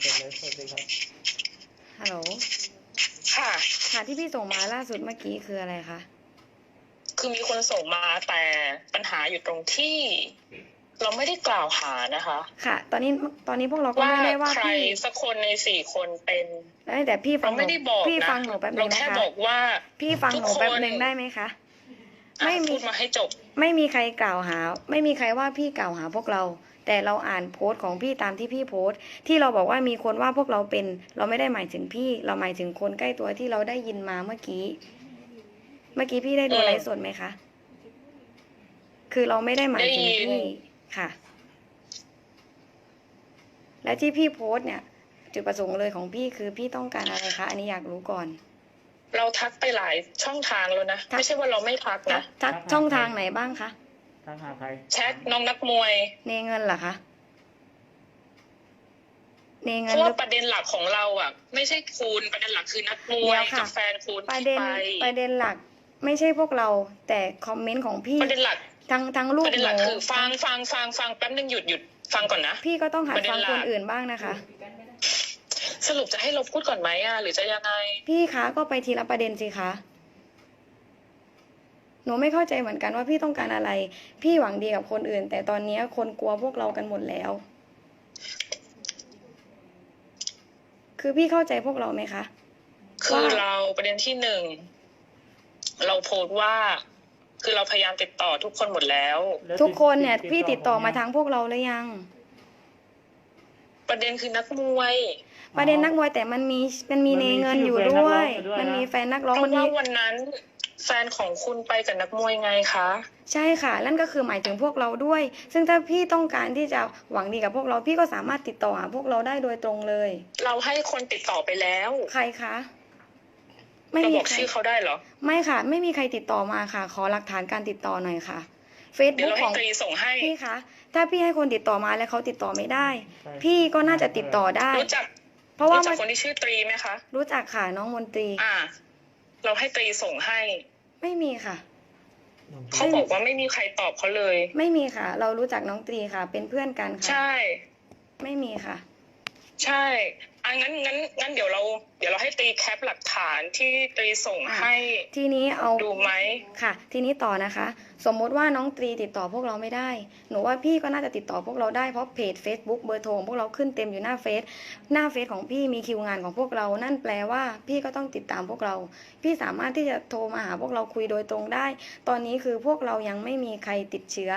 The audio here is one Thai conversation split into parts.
เปิดเลยสวัสดีครับฮัลโหล ค่ะ ค่ะที่พี่ส่งมาล่าสุดเมื่อกี้คืออะไรคะ คือมีคนส่งมาแต่ปัญหาอยู่ตรงที่ เราไม่ได้กล่าวหานะคะ ค่ะ ตอนนี้ตอนนี้พวกเราก็ว่าไม่ได้ว่าใครพี่สักคนในสี่คนเป็นได้แต่พี่ฟัเรางหนูไม่ได้บอกพี่นะฟังหนูแป๊บนึเรางนะแค่คะบอกว่า พี่ฟังหนูทุกคน แป๊บนึงได้ไหมคะ อะไม่มี พูดมาให้จบ ไม่มีใครกล่าวหา ไม่มีใครว่าพี่กล่าวหาพวกเรา แต่เราอ่านโพสต์ของพี่ตามที่พี่โพสต์ ที่เราบอกว่ามีคนว่าพวกเราเป็น เราไม่ได้หมายถึงพี่ เราหมายถึงคนใกล้ตัวที่เราได้ยินมาเมื่อกี้ เมื่อกี้พี่ได้ดูอืมไลฟ์สดไหมคะ คือเราไม่ได้หมายถึงได้ยินพี่ค่ะ และที่พี่โพสต์เนี่ย จุดประสงค์เลยของพี่คือพี่ต้องการอะไรคะ อันนี้อยากรู้ก่อนเราทักไปหลายช่องทางแล้วนะทักไม่ใช่ว่าเราไม่ทักทันะกทักช่องทางไหนบ้างคะ ทางหาใครแชทน้องนักมวย เนเงินเหรอคะเนเพเงินราะหว่ารือ ประเด็นหลักของเราอะ ไม่ใช่คุณประเด็นหลักคือนักมวยเดี๋ยวค่ะ กับแฟนคุณประที่เด็นไปประเด็นหลัก ไม่ใช่พวกเรา แต่คอมเมนต์ของพี่ประเด็นหลัก ทั้งทั้งลูปกระเด็นหหลักนูคือฟังฟังฟังฟังฟังแป๊บนึงหยุดหยุดฟังก่อนนะ พี่ก็ต้องหัดประเด็นฟังหลัก คนอื่นบ้างนะคะ สรุปจะให้เราพูดก่อนไหมอะหรือจะยังไง พี่คะก็ไปทีละประเด็นสิคะ หนูไม่เข้าใจเหมือนกันว่าพี่ต้องการอะไร พี่หวังดีกับคนอื่น แต่ตอนนี้คนกลัวพวกเรากันหมดแล้ว คือพี่เข้าใจพวกเราไหมคะ คือว่าเราประเด็นที่หนึ่งเราโพสต์ว่า คือเราพยายามติดต่อทุกคนหมดแล้วแล้วทุกคนเนี่ยติพี่ติดต่อมาผทางพวกเราหรือยัง ประเด็นคือนักมวย ประเด็นนักมวยแต่มันมีมันมีเนเงินอยู่ด้วย มันมีแฟนนักร้องเพมันราะมี ว่าวันนั้น แฟนของคุณไปกับนักมวยไงคะ ใช่ค่ะ นั่นก็คือหมายถึงพวกเราด้วย ซึ่งถ้าพี่ต้องการที่จะหวังดีกับพวกเราพี่ก็สามารถติดต่อหาพวกเราได้โดยตรงเลย เราให้คนติดต่อไปแล้วใครคะไม่เรามีบอกใครชื่อเขาได้เหรอ ไม่ค่ะ ไม่มีใครติดต่อมาค่ะ ขอหลักฐานการติดต่อหน่อยค่ะเฟซเดี๋ยวบุ๊กเราขให้อง ตรีส่งให้ พี่คะ ถ้าพี่ให้คนติดต่อมาแล้วเขาติดต่อไม่ได้ พี่ก็น่าจะติดต่อได้ รู้จักเพราะว่ารู้จัมักนคนที่ชื่อตรีไหมคะ รู้จักค่ะน้องมนตรี อ่า เราให้ตรีส่งให้ ไม่มีค่ะ เขาบอกว่าไม่มีใครตอบเขาเลย ไม่มีค่ะ เรารู้จักน้องตรีค่ะ เป็นเพื่อนกันค่ะ ใช่ ไม่มีค่ะ ใช่อ่ะงั้นงั้นงั้นเดี๋ยวเราเดี๋ยวเราให้ตรีแคปหลักฐานที่ตรีส่งอะให้ทีนี้เอาดูไหมค่ะ ทีนี้ต่อนะคะ สมมติว่าน้องตรีติดต่อพวกเราไม่ได้ หนูว่าพี่ก็น่าจะติดต่อพวกเราได้เพราะเพจ Facebook เบอร์โทรของพวกเราขึ้นเต็มอยู่หน้าเฟซหน้าเฟซของพี่มีคิวงานของพวกเรา นั่นแปลว่าพี่ก็ต้องติดตามพวกเรา พี่สามารถที่จะโทรมาหาพวกเราคุยโดยตรงได้ ตอนนี้คือพวกเรายังไม่มีใครติดเชื้อ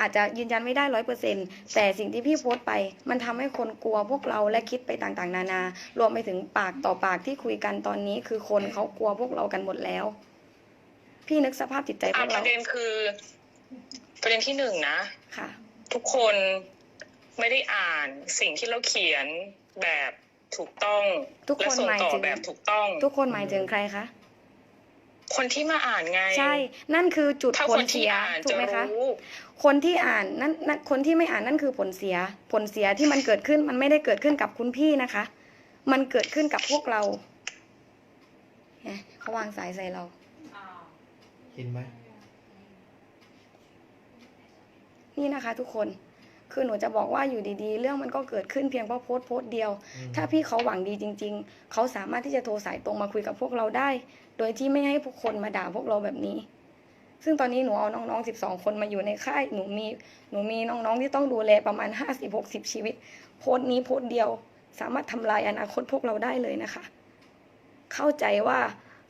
อาจจะยืนยันไม่ได้ร้อยเปอร์เซ็นแต่สิ่งที่พี่โพสต์ไป มันทำให้คนกลัวพวกเราและคิดไปต่างๆ นานารวมไปถึงปากต่อปากที่คุยกันตอนนี้ คือคนเขากลัวพวกเรากันหมดแล้ว พี่นึกสภาพจิตใจพอะวกปเราระเด็นคือ ประเด็นที่หนึ่งนะค่ะ ทุกคนไม่ได้อ่านสิ่งที่เราเขียนแบบถูกต้อง ทุกคนและส่งหมายต่อถึงแบบถูกต้อง ทุกคนหมายถึงใครคะ คนที่มาอ่านไง ใช่ นั่นคือจุดถ้าผคลนที่เสียอ่านถูจะกไหมคะรู้คนที่อ่านนั่นนั่นคนที่ไม่อ่านนั่นคือผลเสีย ผลเสียที่มันเกิดขึ้นมันไม่ได้เกิดขึ้นกับคุณพี่นะคะ มันเกิดขึ้นกับพวกเราเนี่ยเขาวางสายใส่เราเห็นไหมนี่นะคะทุกคน คือหนูจะบอกว่าอยู่ดีๆ เรื่องมันก็เกิดขึ้นเพียงเพราะโพสต์โพสต์เดียว ถ้าพี่เขาหวังดีจริง ๆ เขาสามารถที่จะโทรสายตรงมาคุยกับพวกเราได้ โดยที่ไม่ให้พวกคนมาด่าพวกเราแบบนี้ ซึ่งตอนนี้หนูเอาน้องๆ 12 คนมาอยู่ในค่าย หนูมีหนูมีน้องๆที่ต้องดูแลประมาณ 50-60 ชีวิต โพสต์นี้โพสต์เดียว สามารถทำลายอนาคตพวกเราได้เลยนะคะ เข้าใจว่า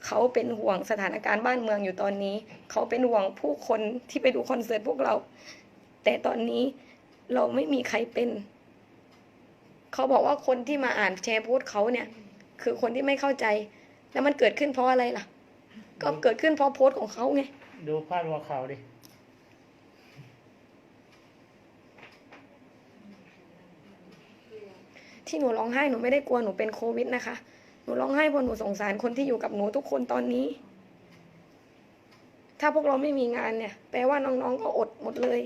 เขาเป็นห่วงสถานการณ์บ้านเมืองอยู่ตอนนี้ เขาเป็นห่วงผู้คนที่ไปดูคอนเสิร์ตพวกเรา แต่ตอนนี้ เราไม่มีใครเป็น เขาบอกว่าคนที่มาอ่านแชร์โพสต์เขาเนี่ย คือคนที่ไม่เข้าใจ แล้วมันเกิดขึ้นเพราะอะไรล่ะ ก็เกิดขึ้นเพราะโพสต์ของเขาไง ดูพาดหัวข่าวดิ ที่หนูร้องไห้หนูไม่ได้กลัวหนูเป็นโควิดนะคะ หนูร้องไห้เพราะหนูสงสารคนที่อยู่กับหนูทุกคนตอนนี้ ถ้าพวกเราไม่มีงานเนี่ย แปลว่าน้องๆก็อดหมดเลย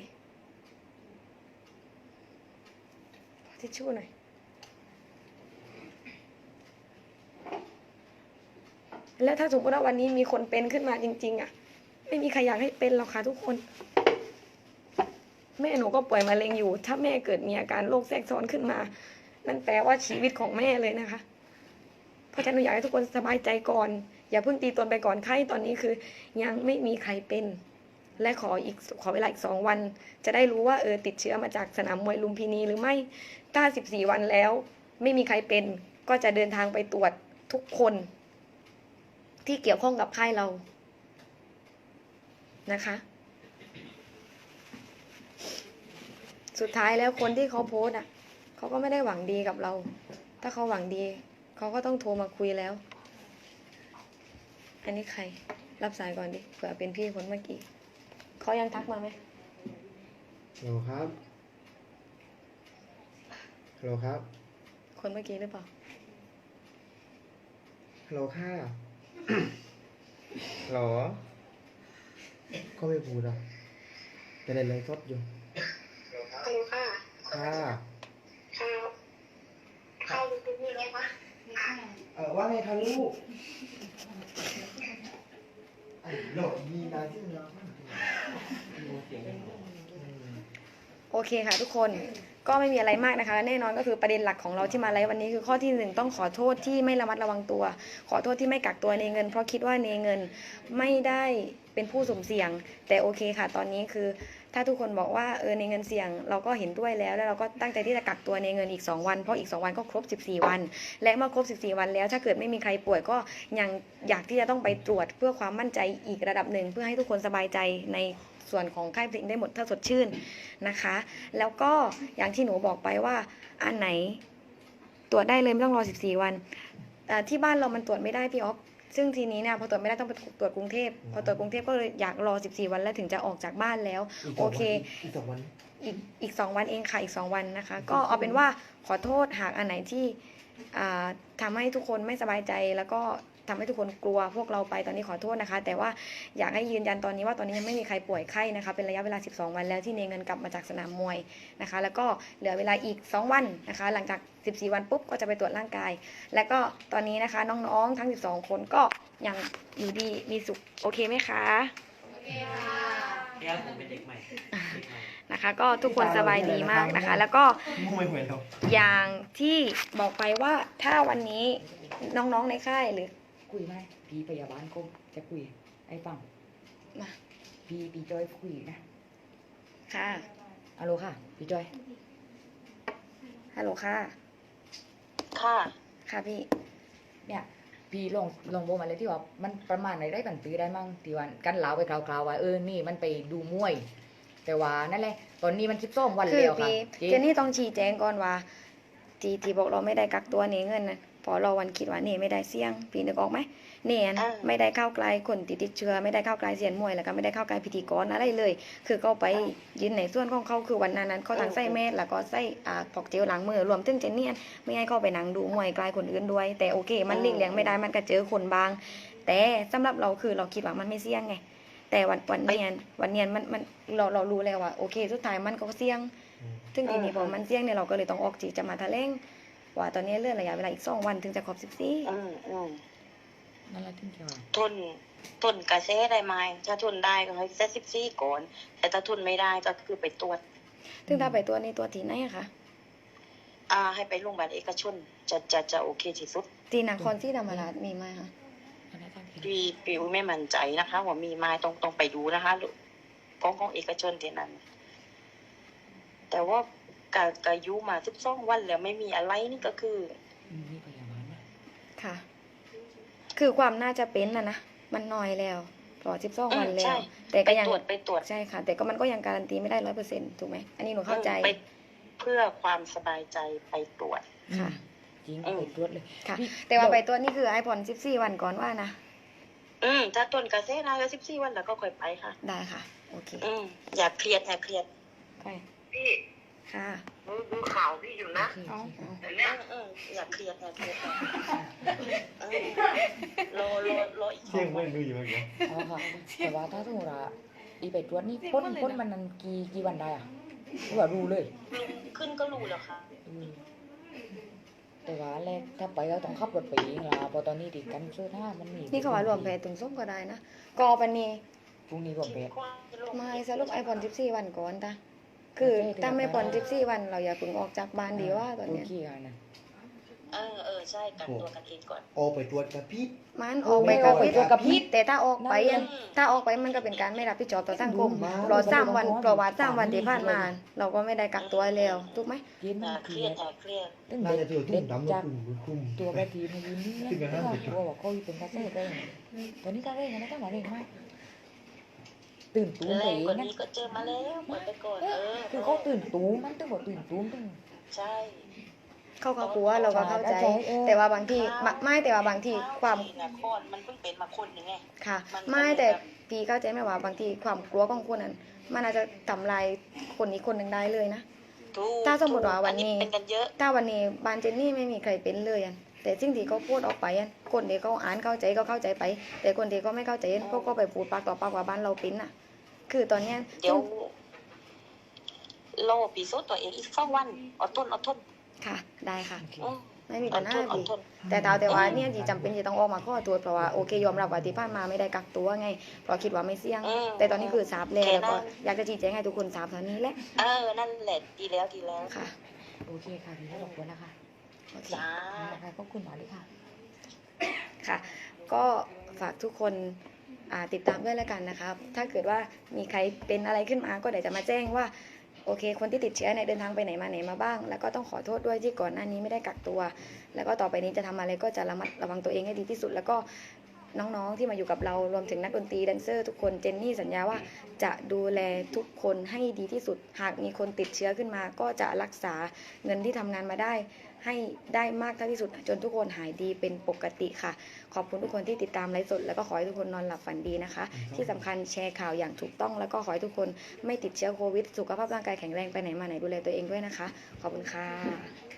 ขอ ทิชชู่หน่อยแล้วถ้าสมมติว่าวันนี้มีคนเป็นขึ้นมาจริง ๆ อะ ไม่มีใครอยากให้เป็นหรอกค่ะทุกคน แม่หนูก็ป่วยมะเร็งอยู่ ถ้าแม่เกิดมีอาการโรคแทรกซ้อนขึ้นมา นั่นแปลว่าชีวิตของแม่เลยนะคะ เพราะฉะนั้นหนูอยากให้ทุกคนสบายใจก่อน อย่าเพิ่งตีตนไปก่อนไข้ตอนนี้คือ ยังไม่มีใครเป็น และขออีกขอเวลาอีกสองวัน จะได้รู้ว่าเออติดเชื้อมาจากสนามมวยลุมพินีหรือไม่ถ้าสิบสี่วันแล้ว ไม่มีใครเป็นก็จะเดินทางไปตรวจทุกคน ที่เกี่ยวข้องกับค่ายเรานะคะ สุดท้ายแล้วคนที่เขาโพสต์อะเขาก็ไม่ได้หวังดีกับเรา ถ้าเขาหวังดี เขาก็ต้องโทรมาคุยแล้ว อันนี้ใคร รับสายก่อนดิเผื่อเป็นพี่คนเมื่อกี้ เขายังทักมาไหมฮัลโหลครับฮัลโหลครับคนเมื่อกี้หรือเปล่าฮัลโหลค่ะฮัลโหลก็ไม่พูดอะเป็นอะไรเลยสดอยู่ฮัลโหลค่ะ ค่ะข้าวข้าวคุณมีอะไรวะเออว่าไงคะลูกไอ้โหลดมีนายที่เนาะโอเคค่ะทุกคนก็ไม่มีอะไรมากนะคะและแน่นอนก็คือประเด็นหลักของเราที่มาไลฟ์วันนี้คือข้อที่หนึ่งต้องขอโทษที่ไม่ระมัดระวังตัว ขอโทษที่ไม่กักตัวในเงิน เพราะคิดว่าในเงินไม่ได้เป็นผู้สุ่มเสี่ยง แต่โอเคค่ะ ตอนนี้คือ ถ้าทุกคนบอกว่าเออในเงินเสี่ยงเราก็เห็นด้วยแล้ว แล้วเราก็ตั้งใจที่จะกักตัวในเงินอีก 2 วัน เพราะอีก 2 วันก็ครบ 14 วัน และเมื่อครบ 14 วันแล้ว ถ้าเกิดไม่มีใครป่วยก็ยังอยากที่จะต้องไปตรวจเพื่อความมั่นใจอีกระดับหนึ่ง เพื่อให้ทุกคนสบายใจในส่วนของค่ายเพลงได้หมดถ้าสดชื่นนะคะ แล้วก็อย่างที่หนูบอกไปว่าอันไหนตรวจได้เลยไม่ต้องรอ 14 วันเอ่ที่บ้านเรามันตรวจไม่ได้พี่ออฟ ซึ่งทีนี้เนี่ยพอตรวจไม่ได้ต้องไปตรวจกรุงเทพพอตรวจกรุงเทพก็เลยอยากรอ 14 วันแล้วถึงจะออกจากบ้านแล้วอีกสโองวันเค อีกสองวันอีกอีกสองวันเองค่ะอีกสองวันนะคะ ก็เอาเป็นว่าขอโทษหากอันไหนที่อ่าทำให้ทุกคนไม่สบายใจแล้วก็ ทำให้ทุกคนกลัวพวกเราไปตอนนี้ขอโทษนะคะ แต่ว่าอยากให้ยืนยันตอนนี้ว่าตอนนี้ยังไม่มีใครป่วยไข้นะคะ เป็นระยะเวลา 12 วันแล้วที่เนเงินกลับมาจากสนามมวยนะคะ แล้วก็เหลือเวลาอีก 2 วันนะคะ หลังจาก 14 วันปุ๊บก็จะไปตรวจร่างกาย และก็ตอนนี้นะคะน้องๆทั้ง 12 คนก็ยังอยู่ดีมีสุขโอเคไหมคะแล้วผมเป็นเด็กใหม่เด็กใหม่นะคะ ก็ทุกคนสบายดีมากนะคะ แล้วก็มุ่งไม่หวยเราอย่างที่บอกไปว่าถ้าวันนี้น้องๆในค่ายหรือ คุยไหมพี่พยาบาลก็จะคุยให้ฟังมาพี่พี่จอยคุยนะค่ะฮัลโหลค่ะ พี่จอยฮัลโหลค่ะ ค่ะ ค่ะพี่ เนี่ย พี่ลองลองบอกมาเลยที่ว่ามันประมาณไหนได้กันตื้อได้มั่งที่ว่ากันเหลาไปคราวๆว่าเออนี่มันไปดูมวย แต่ว่านั่นแหละตอนนี้มันสิบสองวันคือแล้วค่ะพี่เจ๊เจนนี่ต้องชี้แจงก่อนว่า ที่ที่บอกเราไม่ได้กักตัวเนเงินนะเพ อเราวันคิดว่าเนไม่ได้เสี่ยงพี่นึกออกไหมเนนอ่าไม่ได้เข้าใกล้คนติดติดเชื้อไม่ได้เข้าใกล้เสียนมวยแล้วก็ไม่ได้เข้าใกล้พิธีกรอะไรเลย คือเขาไปยืนในส่วนของเขาคือวันนั้นนั้นเขาทั้งใส่แมสแล้วก็ใส่อ่าพอกเจลล้างมือรวมถึงเจนนี่ไม่ให้เข้าไปนั่งดูมวยใกล้คนอื่นด้วย แต่โอเค มันหลีกเลี่ยงไม่ได้มันก็เจอคนบาง แต่สำหรับเราคือเราคิดว่ามันไม่เสี่ยงไงแต่วันวันเนียนวันเนียนมันมันเราเรารู้แล้วว่าโอเค สุดท้ายมันก็เสี่ยงถึงทีนี้พอมันเสี่ยงเนี่ยเราก็เลยต้องออกจีจะมาแถลง ว่าตอนนี้เลื่อนระยะเวลาอีกสองวันถึงจะครบสิบสี่อืมอืมนั่นแหละที่จะว่าทนทนกระแสได้ไหมถ้าทนได้ก็ให้เซตสิบสี่ก่อน แต่ถ้าทนไม่ได้ก็คือไปตรวจถึงถ้าไปตัวนี้ตัวที่ไหนอะคะอ่าให้ไปโรงพยาบาลเอกชน จะจะจะโอเคที่สุดที่นครศรีธรรมราชมีไหมคะนั่นแหละที่พี่ปิวไม่มั่นใจนะคะ ว่ามีไม้ต้องต้องไปดูนะคะกองของเอกชนที่นั้น แต่ว่า กะกะยุมาสิบสองวันแล้วไม่มีอะไรนี่ก็คือนี่พยาบาลนะค่ะ คือความน่าจะเป็นนะนะมันน้อยแล้วพอสิบสองอืมวันแล้ใช่ว แต่ไปก็ยังตรวจไปตรวจ ใช่ค่ะ แต่ก็มันก็ยังการันตีไม่ได้ร้อยเปอร์เซ็นต์ถูกไหมอันนี้หนูเข้าใจ ไปเพื่อความสบายใจไปตรวจ ค่ะ จริงอืมไปตรวจเลยค่ะ พี่แต่ว่าไปตัวนี้คือไอพอนสิบสี่วันก่อนว่านะอืมถ้าต้นกระแสได้ก็สิบสี่วันแล้วก็ค่อยไปค่ะ ได้ค่ะ โอเคอืมอย่าเครียดอย่าเครียด ไปพี่ ค่ะ ดูดูข่าวพี่อยู่นะโอเคเอาโอเคเอาแต่อืเนี้ยมอืมอย่าเครียดอย่าเครียดเออรอรอรออีกสเที่อยงงไม่วันดูอยู่เมื่อกี้อ๋อค่ะแต่ว่าถ้าสมมติว่าอีไปตรวจนี่พ้นพ้นมันนั้นกี่กี่วันได้อะหรือว่ารู้เลยลุงขึ้นก็รู้แล้วค่ะอืมแต่ว่าแรกถ้าไปก็ต้องขับรถไปเองล่ะเพอตอนนี้ติดกันเสื้อผ้ามันมีนี่เขาว่ารวมแพถึงส้มก็ได้นะกอปันนี้พรุ่งนี้รวมแพทไม่สรุปไอพอนสิบสี่วันก่อนตา คือถ้าไม่ปอนสิบสี่วัน เราอย่าเพิ่งออกจากบ้านดีว่าตอนเนี้ยโอเคค่ะนะเออเออใช่กักตัวกันเองก่อนออกไปตรวจกับพี่มันออกไปกับไม่พิษออกไปกับพิษแต่ถ้าออกไปอะอืมถ้าออกไปมันก็เป็นการไม่รับผิดชอบต่อสังคมดูมารอสามวันรอวัดสามวันที่ผ่านมาเราก็ไม่ได้กักตัวแล้วถูกไหมกินมัอ่านเคเครีรียยดดอะเครียดตึ้งน่าเด็จะดเจอเด็ทุ่ดมดำจากกลุ่มกลุ่มตัวประทีมายืนนี่ถึงกับห้ามก็เด็ดกลัวว่าเขาเป็นกระเซ่ได้ตอนนี้ก็เร่งกันนะต้องมาเร่งมาก ตื่นตูมแรไปงเองกว่านะนี้ก็เจอมาแล้วปล่อยไปก่อนเออคือเขาตื่นตูมมันต้องบอกตื่นตูมตึ้งใช่ เขาก็กลัวเราก็เข้าใจใช่เออ แต่ว่าบางทีไม่ไม่แต่ว่าบางทีความที่นะคนมันเพิ่งเป็นมาคนหนึ่งไง ค่ะ มันก็ไม่เลยแต่แบบ พี่เข้าใจไหมว่าบางทีความกลัวของคนนั้น มันอาจจะทำลายคนอีกคนหนึ่งได้เลยนะ ถูกถ้าสมมุติว่าวันนี้ อัเป็นกันเยอะ ถ้าวันนี้บ้านเจนนี่ไม่มีใครเป็นเลยอะแต่สิ่งที่เขาพูดออกไปอะ คนที่เขาอ่านเข้าใจก็เข้าใจไป แต่คนที่เขาไม่เข้าใจเขาก็ไปพูดปากต่อปากว่าบ้านเราเป็นอะคือตอนเนี้ยเดี๋ยวโลปีโซตัวเองอีกสองวันอดทนอดทนค่ะ ได้ค่ะโอเคอืมไม่มีอปัญดหาทนอดพี่ทนแต่ตาแต่ว่าเนี่ยจีจำเป็นจะต้องออกมาขอโทษเพราะว่าโอเคยอมรับว่าที่ผ่านมาไม่ได้กักตัวไงเพราะคิดว่าไม่เสี่ยงอืมแต่ตอนนี้คือทราบแล้วโอเคแล้วก็นะอยากจะชี้แจงให้ทุกคนทราบเท่านี้แหละเออนั่นแหละดีแล้วดีแล้วค่ะ โอเคค่ะพี่ขอบคุณนะคะโอเคจ้านะคะขอบคุณหมอเลยค่ะ คะ ก็ฝากทุกคนติดตามด้วยแล้วกันนะครับถ้าเกิดว่ามีใครเป็นอะไรขึ้นมาก็เดี๋ยวจะมาแจ้งว่าโอเค คนที่ติดเชื้อในยเดินทางไปไหนมาไหนมาบ้าง แล้วก็ต้องขอโทษด้วยที่ก่อนหน้านี้ไม่ได้กักตัว แล้วก็ต่อไปนี้จะทำอะไรก็จะระมัดระวังตัวเองให้ดีที่สุด แล้วก็ น้องๆ ที่มาอยู่กับเรารวมถึงนักดนตรีแดนเซอร์ทุกคนเจนนี่สัญญาว่าจะดูแลทุกคนให้ดีที่สุด หากมีคนติดเชื้อขึ้นมา ก็จะรักษาเงินที่ทำงานมาได้ ให้ได้มากเท่าที่สุด จนทุกคนหายดีเป็นปกติค่ะ ขอบคุณทุกคนที่ติดตามไลฟ์สด แล้วก็ขอให้ทุกคนนอนหลับฝันดีนะคะ ที่สำคัญแชร์ข่าวอย่างถูกต้อง แล้วก็ขอให้ทุกคนไม่ติดเชื้อโควิด สุขภาพร่างกายแข็งแรงไปไหนมาไหนดูแลตัวเองด้วยนะคะ ขอบคุณค่ะ